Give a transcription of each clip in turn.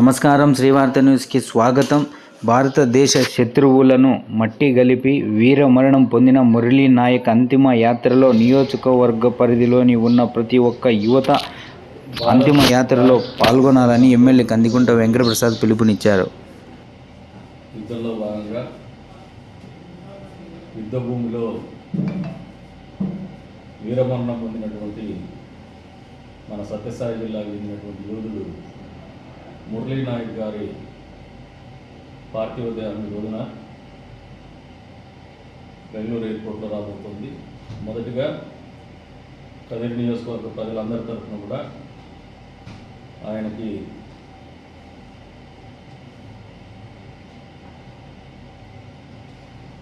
నమస్కారం. శ్రీవార్త న్యూస్కి స్వాగతం. భారతదేశ శత్రువులను మట్టి గలిపి వీరమరణం పొందిన మురళీ నాయక్ అంతిమ యాత్రలో నియోజకవర్గ పరిధిలోని ఉన్న ప్రతి ఒక్క యువత అంతిమ యాత్రలో పాల్గొనాలని ఎమ్మెల్యే కందికుంట వెంకటప్రసాద్ పిలుపునిచ్చారు. యుద్ధ భూమిలో వీరమరణం పొందినటువంటి మన సత్యసాయి జిల్లాకు చెందినటువంటి యోధుడు మురళీ నాయక్ గారి పార్టీ దేహాన్ని రోజున బెంగళూరు ఎయిర్పోర్ట్లో రాబోతుంది. మొదటిగా కదిరి నియోజకవర్గ ప్రజలందరి తరఫున కూడా ఆయనకి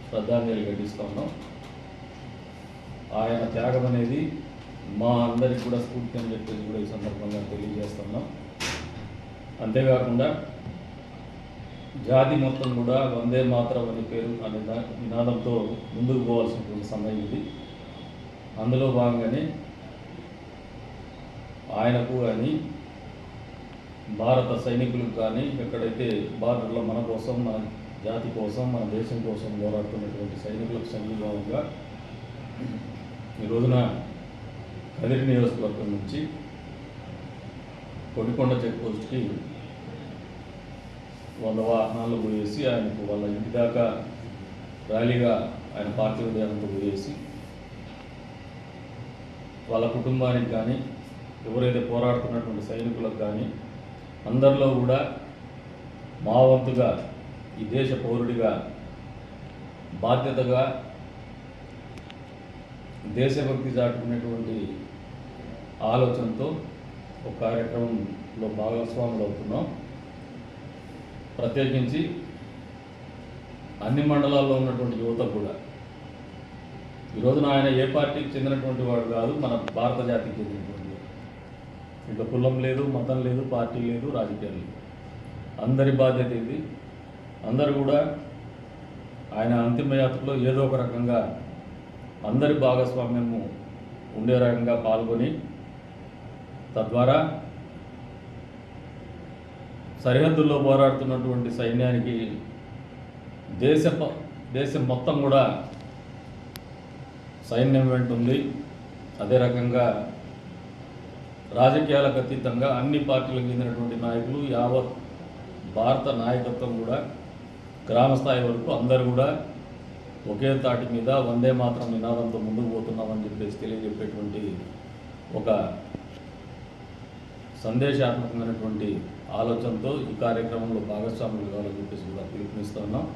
శ్రద్ధాంజలి ఘటిస్తూ ఉన్నాం. ఆయన త్యాగం అనేది మా అందరికి కూడా స్ఫూర్తి అని చెప్పేసి కూడా ఈ సందర్భంగా తెలియజేస్తున్నాం అంతేకాకుండా జాతి మొత్తం కూడా వందే మాత్రం అనే పేరు అనే దా- నినాదంతో ముందుకు పోవాల్సినటువంటి సమయం ఇది. అందులో భాగంగానే ఆయనకు కానీ భారత సైనికులకు కానీ ఎక్కడైతే బార్డర్లో మన కోసం మన జాతి కోసం మన దేశం కోసం పోరాడుతున్నటువంటి సైనికులకు సంఘీభావంగా ఈ రోజున కదిరి నియోజకవర్గం నుంచి కొడికొండ చెక్ పోస్ట్కి వంద వాహనాలు పోయేసి ఆయనకు వాళ్ళ ఇంటి దాకా ర్యాలీగా ఆయన పార్టీ దేహంతో పోయేసి వాళ్ళ కుటుంబానికి కానీ ఎవరైతే పోరాడుతున్నటువంటి సైనికులకు కానీ అందరిలో కూడా మా వంతుగా ఈ దేశ పౌరుడిగా బాధ్యతగా దేశభక్తి చాటుకునేటువంటి ఆలోచనతో ఒక కార్యక్రమంలో భాగస్వాములు అవుతున్నాం. ప్రత్యేకించి అన్ని మండలాల్లో ఉన్నటువంటి యువత కూడా. ఈరోజున ఆయన ఏ పార్టీకి చెందినటువంటి వాడు కాదు మన భారత జాతికి చెందినటువంటి ఇంకా కులం లేదు మతం లేదు పార్టీ లేదు రాజకీయం లేదు అందరి బాధ్యత ఇది. అందరు కూడా ఆయన అంతిమ యాత్రలో ఏదో ఒక రకంగా అందరి భాగస్వామ్యము ఉండే రకంగా పాల్గొని తద్వారా సరిహద్దుల్లో పోరాడుతున్నటువంటి సైన్యానికి దేశ ప- దేశం మొత్తం కూడా సైన్యం వెంటుంది అదే రకంగా రాజకీయాలకు అతీతంగా అన్ని పార్టీలకు చెందినటువంటి నాయకులు యావత్ భారత నాయకత్వం కూడా గ్రామ స్థాయి వరకు అందరూ కూడా ఒకే తాటి మీద వందే మాత్రం నినాదంతో ముందుకు పోతున్నామని చెప్పేసి తెలియజెప్పేటువంటి ఒక సందేశాత్మకమైనటువంటి ఆలోచనతో ఈ కార్యక్రమంలో భాగస్వాములు కావాలని చెప్పేసి కూడా పిలుపునిస్తున్నాం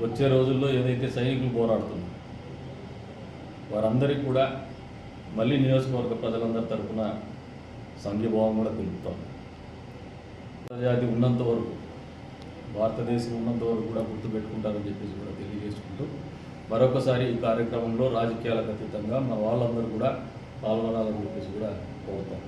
వచ్చే రోజుల్లో ఏదైతే సైనికులు పోరాడుతున్నారు వారందరికీ కూడా మళ్ళీ నియోజకవర్గ ప్రజలందరి తరఫున సంఘీభావం కూడా తెలుపుతాం ప్రజాతి ఉన్నంత వరకు భారతదేశం ఉన్నంత వరకు కూడా గుర్తుపెట్టుకుంటారని చెప్పేసి కూడా తెలియజేసుకుంటూ మరొకసారి ఈ కార్యక్రమంలో రాజకీయాలకు అతీతంగా మా వాళ్ళందరూ కూడా పాల్గొనాలని చెప్పేసి కూడా కోరుతాం.